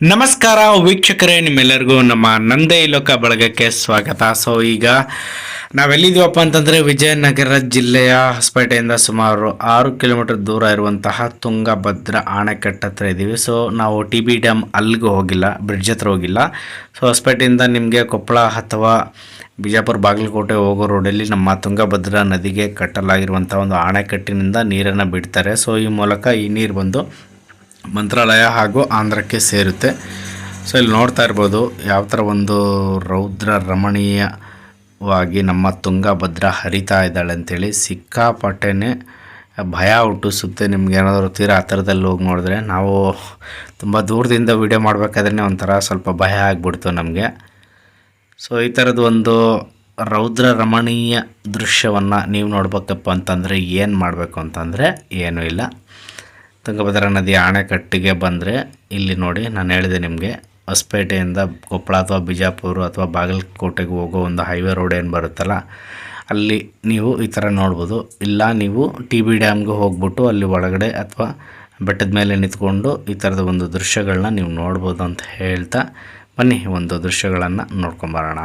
ನಮಸ್ಕಾರ ವೀಕ್ಷಕರೇ, ನಿಮ್ಮೆಲ್ಲರಿಗೂ ನಮ್ಮ ನಂದೇ ಲೋಕ ಬಳಗಕ್ಕೆ ಸ್ವಾಗತ. ಸೊ ಈಗ ನಾವೆಲ್ಲಿದ್ದೀವಪ್ಪ ಅಂತಂದರೆ ವಿಜಯನಗರ ಜಿಲ್ಲೆಯ ಹೊಸಪೇಟೆಯಿಂದ ಸುಮಾರು ಆರು ಕಿಲೋಮೀಟರ್ ದೂರ ಇರುವಂತಹ ತುಂಗಭದ್ರಾ ಆಣೆಕಟ್ಟ ಹತ್ರ ಇದ್ದೀವಿ. ಸೊ ನಾವು ಟಿ ಬಿ ಡ್ಯಾಮ್ ಅಲ್ಲಿಗೂ ಹೋಗಿಲ್ಲ, ಬ್ರಿಡ್ಜ್ ಹತ್ರ ಹೋಗಿಲ್ಲ. ಸೊ ಹೊಸಪೇಟೆಯಿಂದ ನಿಮಗೆ ಕೊಪ್ಪಳ ಅಥವಾ ಬಿಜಾಪುರ ಬಾಗಲಕೋಟೆ ಹೋಗೋ ರೋಡಲ್ಲಿ ನಮ್ಮ ತುಂಗಭದ್ರಾ ನದಿಗೆ ಕಟ್ಟಲಾಗಿರುವಂಥ ಒಂದು ಆಣೆಕಟ್ಟಿನಿಂದ ನೀರನ್ನು ಬಿಡ್ತಾರೆ. ಸೊ ಈ ಮೂಲಕ ಈ ನೀರು ಬಂದು ಮಂತ್ರಾಲಯ ಹಾಗೂ ಆಂಧ್ರಕ್ಕೆ ಸೇರುತ್ತೆ. ಸೊ ಇಲ್ಲಿ ನೋಡ್ತಾ ಇರ್ಬೋದು ಯಾವ ಥರ ಒಂದು ರೌದ್ರ ರಮಣೀಯವಾಗಿ ನಮ್ಮ ತುಂಗಭದ್ರಾ ಹರಿತಾ ಇದ್ದಾಳೆ ಅಂತೇಳಿ. ಸಿಕ್ಕಾಪಟ್ಟೆನೇ ಭಯ ಹುಟ್ಟಿಸುತ್ತೆ. ನಿಮ್ಗೆ ಏನಾದರೂ ತೀರಾ ಥರದಲ್ಲಿ ಹೋಗಿ ನೋಡಿದ್ರೆ ನಾವು ತುಂಬ ದೂರದಿಂದ ವೀಡಿಯೋ ಮಾಡಬೇಕಾದ್ರೆ ಒಂಥರ ಸ್ವಲ್ಪ ಭಯ ಆಗಿಬಿಡ್ತು ನಮಗೆ. ಸೊ ಈ ಥರದ್ದು ಒಂದು ರೌದ್ರ ರಮಣೀಯ ದೃಶ್ಯವನ್ನು ನೀವು ನೋಡ್ಬೇಕಪ್ಪ ಅಂತಂದರೆ ಏನು ಮಾಡಬೇಕು ಅಂತಂದರೆ ಏನೂ ಇಲ್ಲ. ತುಂಗಭದ್ರಾ ನದಿ ಅಣೆಕಟ್ಟಿಗೆ ಬಂದರೆ, ಇಲ್ಲಿ ನೋಡಿ ನಾನು ಹೇಳಿದೆ ನಿಮಗೆ, ಹೊಸಪೇಟೆಯಿಂದ ಕೊಪ್ಪಳ ಅಥವಾ ಬಿಜಾಪುರ ಅಥವಾ ಬಾಗಲಕೋಟೆಗೆ ಹೋಗೋ ಒಂದು ಹೈವೇ ರೋಡ್ ಏನು ಬರುತ್ತಲ್ಲ, ಅಲ್ಲಿ ನೀವು ಈ ಥರ ನೋಡ್ಬೋದು. ಇಲ್ಲ, ನೀವು ಟಿ ಬಿ ಡ್ಯಾಮ್ಗೆ ಹೋಗ್ಬಿಟ್ಟು ಅಲ್ಲಿ ಒಳಗಡೆ ಅಥವಾ ಬೆಟ್ಟದ ಮೇಲೆ ನಿಂತ್ಕೊಂಡು ಈ ಥರದ ಒಂದು ದೃಶ್ಯಗಳನ್ನ ನೀವು ನೋಡ್ಬೋದು ಅಂತ ಹೇಳ್ತಾ, ಬನ್ನಿ ಒಂದು ದೃಶ್ಯಗಳನ್ನು ನೋಡ್ಕೊಂಬರೋಣ.